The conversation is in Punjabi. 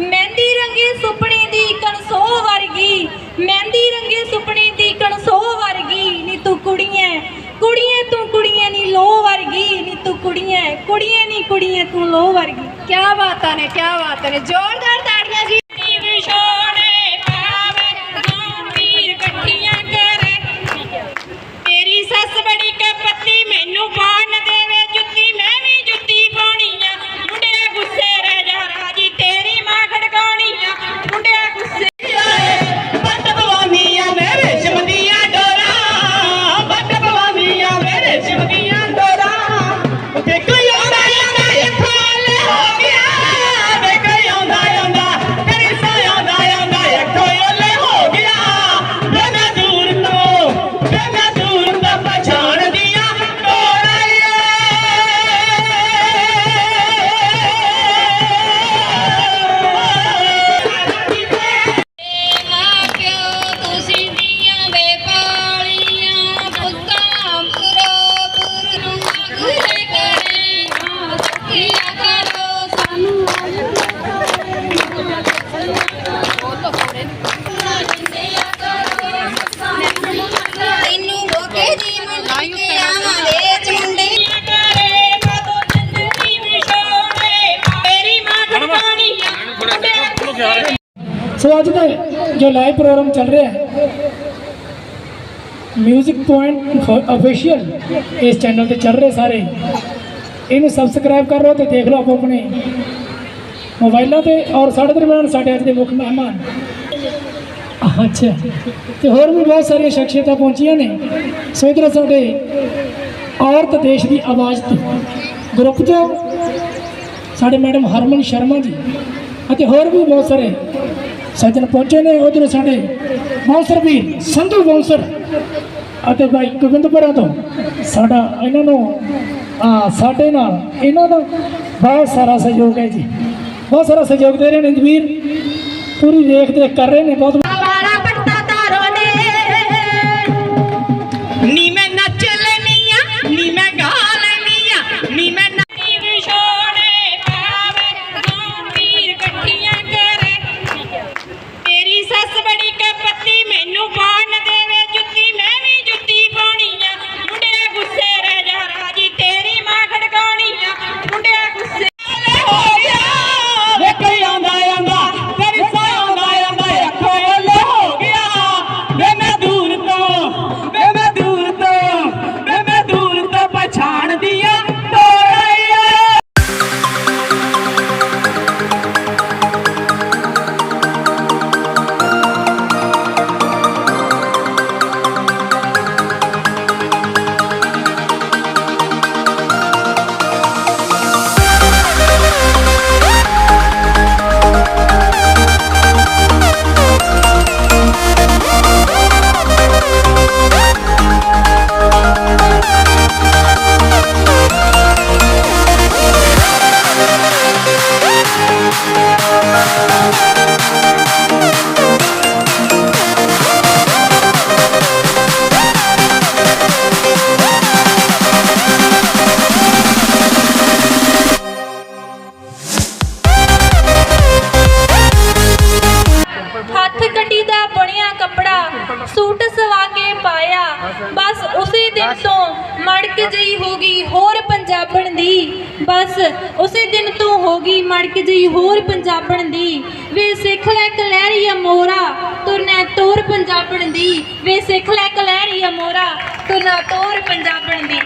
ਮਹਿੰਦੀ ਰੰਗੇ ਸੁਪਨੇ ਦੀ ਕਣਸੋ ਵਰਗੀ, ਮਹਿੰਦੀ ਰੰਗੇ ਸੁਪਨੇ ਦੀ ਕਣਸੋ ਵਰਗੀ, ਨੀ ਤੂੰ ਕੁੜੀਆਂ ਕੁੜੀਆਂ ਤੂੰ ਕੁੜੀਆਂ ਨੀ ਲੋ ਵਰਗੀ, ਨੀ ਤੂੰ ਕੁੜੀਆਂ ਕੁੜੀਆਂ ਨੀ ਕੁੜੀਏ ਤੂੰ ਲੋ ਵਰਗੀ। ਕੀ ਬਾਤਾਂ ਨੇ ਕੀ ਬਾਤਾਂ ਨੇ, ਜ਼ੋਰਦਾਰ ਸੋ ਅੱਜ ਦਾ ਜੋ ਲਾਈਵ ਪ੍ਰੋਗਰਾਮ ਚੱਲ ਰਿਹਾ ਹੈ ਪੁਆਇੰਟ ਅਫੀਸ਼ੀਅਲ ਇਸ ਚੈਨਲ ਤੇ ਚੱਲ ਰਹੇ ਸਾਰੇ ਇਹਨੂੰ ਸਬਸਕ੍ਰਾਈਬ ਕਰ ਲਓ ਤੇ ਦੇਖ ਲਓ ਆਪੋ ਆਪਣੇ ਮੋਬਾਈਲਾਂ ਤੇ ਔਰ ਸਾਡੇ ਦਰਮਿਆਨ ਸਾਡੇ ਅੱਜ ਦੇ ਮੁੱਖ ਮਹਿਮਾਨ ਅੱਛਾ ਤੇ ਹੋਰ ਵੀ ਬਹੁਤ ਸਾਰੀਆਂ ਸ਼ਖਸੀਅਤਾਂ ਪਹੁੰਚੀਆਂ ਨੇ ਸੋ ਇਧਰ ਸਾਡੇ ਔਰਤ ਦੇਸ਼ ਦੀ ਆਵਾਜ਼ ਤੋਂ ਗਰੁੱਪ ਤੋਂ ਸਾਡੇ ਮੈਡਮ ਹਰਮਨ ਸ਼ਰਮਾ ਜੀ ਅਤੇ ਹੋਰ ਵੀ ਬਹੁਤ ਸਾਰੇ ਸੱਜਣ ਪਹੁੰਚੇ ਨੇ, ਉਧਰ ਸਾਡੇ ਬੌਂਸਰ ਵੀਰ ਸੰਧੂ ਬੌਂਸਰ ਅਤੇ ਭਾਈ ਗੋਬਿੰਦਪੁਰਾ ਤੋਂ ਸਾਡਾ ਇਹਨਾਂ ਨੂੰ, ਆ, ਸਾਡੇ ਨਾਲ ਇਹਨਾਂ ਦਾ ਬਹੁਤ ਸਾਰਾ ਸਹਿਯੋਗ ਹੈ ਜੀ। ਬਹੁਤ ਸਾਰਾ ਸਹਿਯੋਗ ਦੇ ਰਹੇ ਨੇ ਵੀਰ। ਪੂਰੀ ਦੇਖ ਦੇਖ ਕਰ ਰਹੇ ਨੇ, ਬਹੁਤ ਪੰਜਾਬਣ ਦੀ। ਬਸ ਉਸੇ ਦਿਨ ਤੋਂ ਹੋ ਗਈ ਮੜਕ ਜਈ ਹੋਰ ਪੰਜਾਬਣ ਦੀ। ਵੇ ਸਿੱਖ ਲੈ ਕਲਹਿਰੀਆ ਮੋਰਾ ਤੁਰਨਾ ਤੋਰ ਪੰਜਾਬਣ ਦੀ। ਵੇ ਸਿੱਖ ਲੈ ਕਲਹਿਰੀਆ ਮੋਰਾ ਤੁਰਨਾ ਤੋਰ ਪੰਜਾਬਣ ਦੀ।